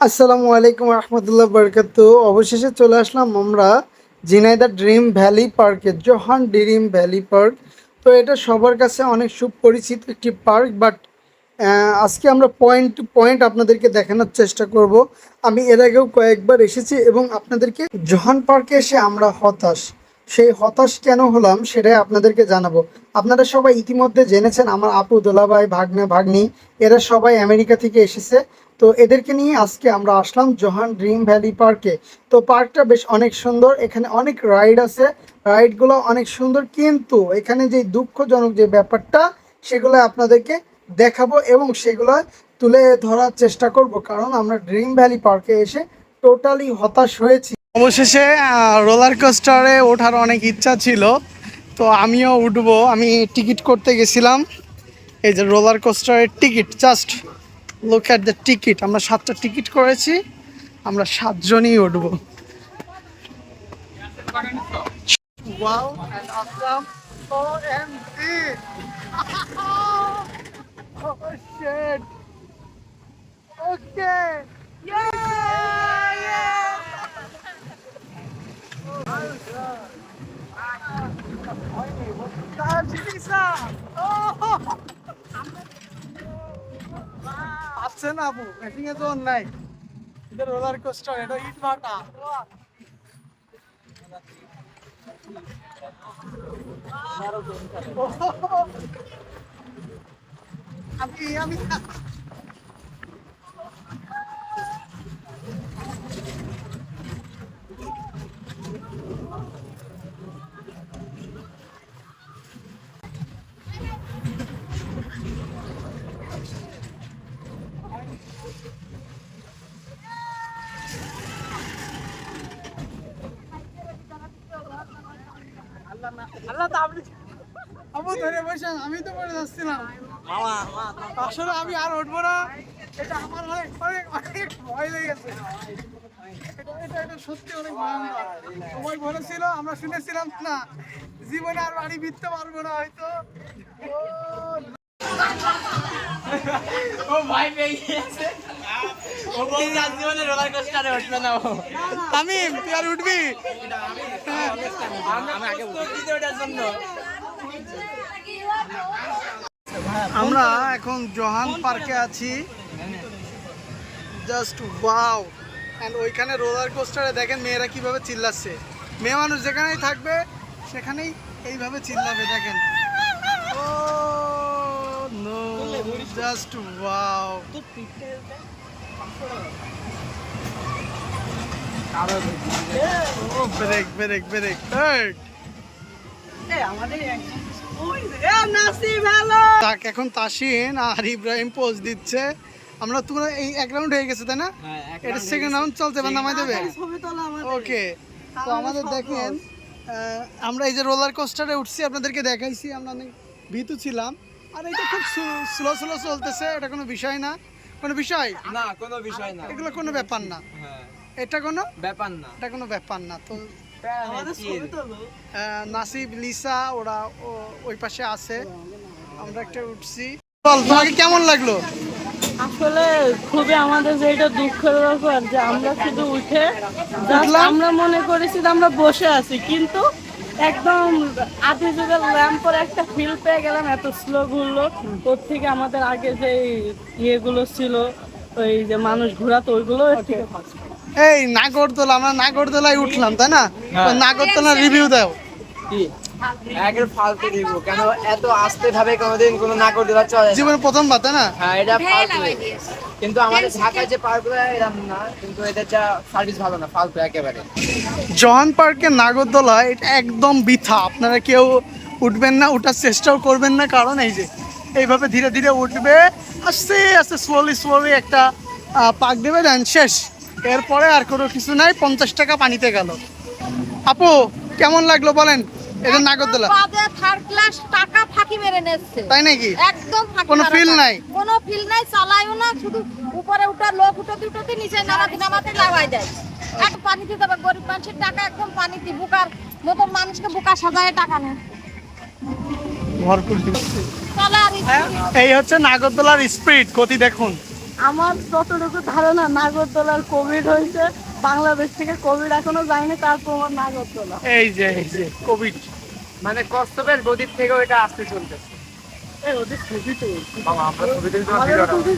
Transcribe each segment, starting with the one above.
আসসালামু আলাইকুম রহমতুল্লাহ বরকাত অবশেষে চলে আসলাম আমরা ঝিনাইদা ড্রিম ভ্যালি পার্কে, জোহান ড্রিম ভ্যালি পার্ক। তো এটা সবার কাছে অনেক সুপরিচিত একটি পার্ক, বাট আজকে আমরা পয়েন্ট টু পয়েন্ট আপনাদেরকে দেখানোর চেষ্টা করব। আমি এর আগেও কয়েকবার এসেছি এবং আপনাদেরকে জোহান পার্কে এসে আমরা হতাশ। সেই হতাশ কেন হলাম সেটাই আপনাদেরকে জানাব। আপনারা সবাই ইতিমধ্যে জেনেছেন আমার আপু দোলাভাই, ভাগ্নে, ভাগ্নি, এরা সবাই আমেরিকা থেকে এসেছে। তো এদেরকে নিয়ে আজকে আমরা আসলাম জোহান ড্রিম ভ্যালি পার্কে। তো পার্কটা বেশ অনেক সুন্দর, এখানে অনেক রাইড আছে। রাইডগুলো অনেক সুন্দর, কিন্তু এখানে যে দুঃখজনক যে ব্যাপারটা, সেগুলো আপনাদেরকে দেখাবো এবং সেগুলো তুলে ধরার চেষ্টা করব, কারণ আমরা ড্রিম ভ্যালি পার্কে এসে টোটালি হতাশ হয়েছি। অবশেষে রোলার কোস্টারে ওঠার অনেক ইচ্ছা ছিল, তো আমিও উঠবো। আমি টিকিট করতে গেছিলাম, এই যে roller কোস্টারের ticket, just look at the ticket আমরা সাতটা টিকিট করেছি আমরা সাতজনই উঠবো oh shit! Okay! Yeah! পাচ্ছে না আপু ব্যাটিং এ তো নাই। এটা রোলার কোস্টার এটা ইট ভাটা। আমি আমি আল্লাহ তো আপনি আপু ধরে বসে আমি তো পড়ে যাচ্ছিলাম আসলে আমি আর উঠবো না এটা আমার অনেক অনেক অনেক ভয় লেগেছে এটা এটা এটা সত্যি অনেক ভয়ঙ্কর সবাই বলেছিল আমরা শুনেছিলাম না জীবনে আর বাড়ি ফিরতে পারব না হয়তো ও, ও ভাই পেয়ে গেছে তামিম, তুই আর উঠবি? আমরা এখন জোহান পার্কে আছি। জাস্ট ওয়াও অ্যান্ড ওইখানে রোলার কোস্টারে দেখেন মেয়েরা কীভাবে চিল্লাচ্ছে। মেয়ে মানুষ যেখানেই থাকবে, সেখানেই এইভাবে চিল্লাবে, দেখেন। ও no just wow brake brake brake তাক এখন তাসিন আর ইব্রাহিম পোজ দিচ্ছে। আমরা তোমরা এই এক রাউন্ড হয়ে গেছে তাই না? হ্যাঁ, এটা সেকেন্ড রাউন্ড নামাই দেবে? ওকে তো আমাদের দেখেন আমরা এই যে রোলার কোস্টারে উঠছি আপনাদেরকে দেখাইছি আমরা অনেক ভীতু ছিলাম। আর এটা খুব স্লো স্লো চলতেছে এটা কোনো বিষয় না। কোনো বিষয়? না কোনো বিষয় না। এগুলো কোনো ব্যাপার না। হ্যাঁ। এটা কোনো? ব্যাপার না। এটা কোনো ব্যাপার না। তো নাসিব লিসা ওরা ও- ওই পাশে আছে। আমরা একটা উঠছি। বল তোমাকে কেমন লাগল? আসলে খুবই আমাদের যে এটা দুঃখের ব্যাপার যে আমরা শুধু উঠে আমরা মনে করেছি যে আমরা বসে আছি কিন্তু একদম আদি যুগের ল্যাম্পের একটা ফিল পেয়ে গেলাম এত স্লো ঘুরলো। ওর থেকে আমাদের আগে যে ইয়েগুলো ছিল ওই যে মানুষ ঘোরাতো ওইগুলো এর এই নাগরদোলা আমরা নাগরদোলায় উঠলাম তাই না? হ্যাঁ। নাগরদোলা রিভিউ দাও। কি? একের ফালতু দিব কেন এত আস্তে ভাবে কোনোদিন কোনো না করে দেওয়া চলে না। জীবনে প্রথমবার তাই না? হ্যাঁ এটা ফালতু। কিন্তু আমাদের ঢাকায় যে পার্কগুলো এরকম না কিন্তু এদের যা সার্ভিস ভালো না ফালতু একেবারে। জহান পার্কের নাগরদোলা এটা একদম বৃথা। আপনারা কেউ উঠবেন না ওঠার চেষ্টাও করবেন না কারণ এই যে এইভাবে ধীরে ধীরে উঠবে আস্তে আস্তে স্লোলি স্লোলি একটা পাক দেবে দেন শেষ। এরপরে আর কোনো কিছু নাই পঞ্চাশ টাকা পানিতে গেল। আপু কেমন লাগল বলেন? এটা নাগরদোলা বাদে থার্ড ক্লাস টাকা ফাঁকি মেরে নেছে তাই নাকি? একদম ফাঁকি কোনো টাকা। নাই? কোনো ফিল নাই চালাইও না শুধু উপরে উঠার লোক উঠতে উঠতে নিচে নামাতে নামাতে লাগাই দেয়। এক পানিতে দেবে গরিব মানুষের টাকা একদম পানিতে বুকার মতন মানুষকে বুকা সাজায় টাকা নেয়। ভরপুর এই হচ্ছে নাগরদোলার স্পিড গতি দেখুন। আমার যতটুকু ধারণা নাগরদোলার কোভিড হয়েছে বাংলাদেশ থেকে কোভিড এখনও যায়নি তার প্রমাণ নাগরদোলা এই যে এই যে কোভিড মানে কস্তবের গদির থেকেও এটা আসতে চলতেছে। ওদের ছবি তো বাবা, আমরা ছবি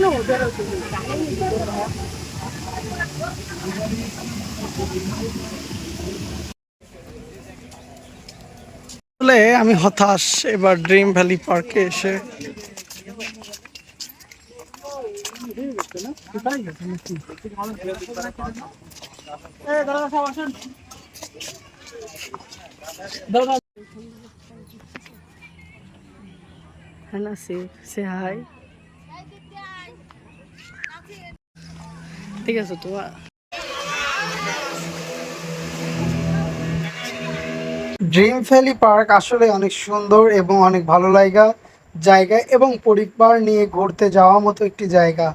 আসলে আমি হতাশ এবার ড্রিম ভ্যালি পার্কে এসে এই দাদা। হাই। ঠিক আছে তোমার ড্রিম ভ্যালি পার্ক আসলে অনেক সুন্দর এবং অনেক ভালো লাগা জায়গা এবং পরিবার নিয়ে ঘুরতে যাওয়ার মতো একটি জায়গা।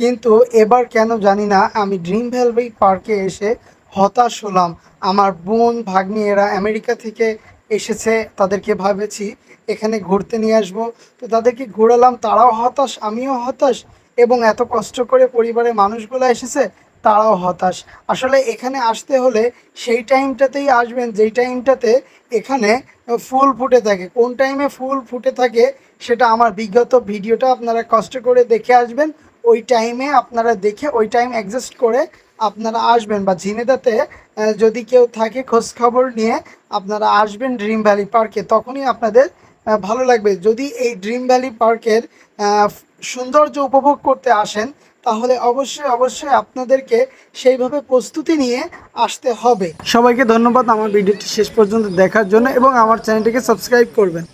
কিন্তু এবার কেন জানি না, আমি ড্রিম ভ্যালি পার্কে এসে হতাশ হলাম। আমার বোন, ভাগ্নি এরা আমেরিকা থেকে এসেছে, তাদেরকে ভাবেছি এখানে ঘুরতে নিয়ে আসব। তো তাদেরকে ঘোরালাম, তারাও হতাশ, আমিও হতাশ এবং এত কষ্ট করে পরিবারের মানুষগুলো এসেছে, তারাও হতাশ। আসলে এখানে আসতে হলে সেই টাইমটাতেই আসবেন, যেই টাইমটাতে এখানে ফুল ফুটে থাকে। কোন টাইমে ফুল ফুটে থাকে সেটা আমার বিগত ভিডিওটা আপনারা কষ্ট করে দেখে আসবেন। ওই টাইমে আপনারা দেখে, ওই টাইম অ্যাডজাস্ট করে আপনারা আসবেন বা ঝিনেদাতে যদি কেউ থাকে খোঁজ খবর নিয়ে আপনারা আসবেন ড্রিম ভ্যালি পার্কে তখনই আপনাদের ভালো লাগবে। যদি এই ড্রিম ভ্যালি পার্কের সৌন্দর্য উপভোগ করতে আসেন, তাহলে অবশ্যই অবশ্যই আপনাদেরকে সেইভাবে প্রস্তুতি নিয়ে আসতে হবে। সবাইকে ধন্যবাদ আমার ভিডিওটি শেষ পর্যন্ত দেখার জন্য এবং আমার চ্যানেলটিকে সাবস্ক্রাইব করবেন।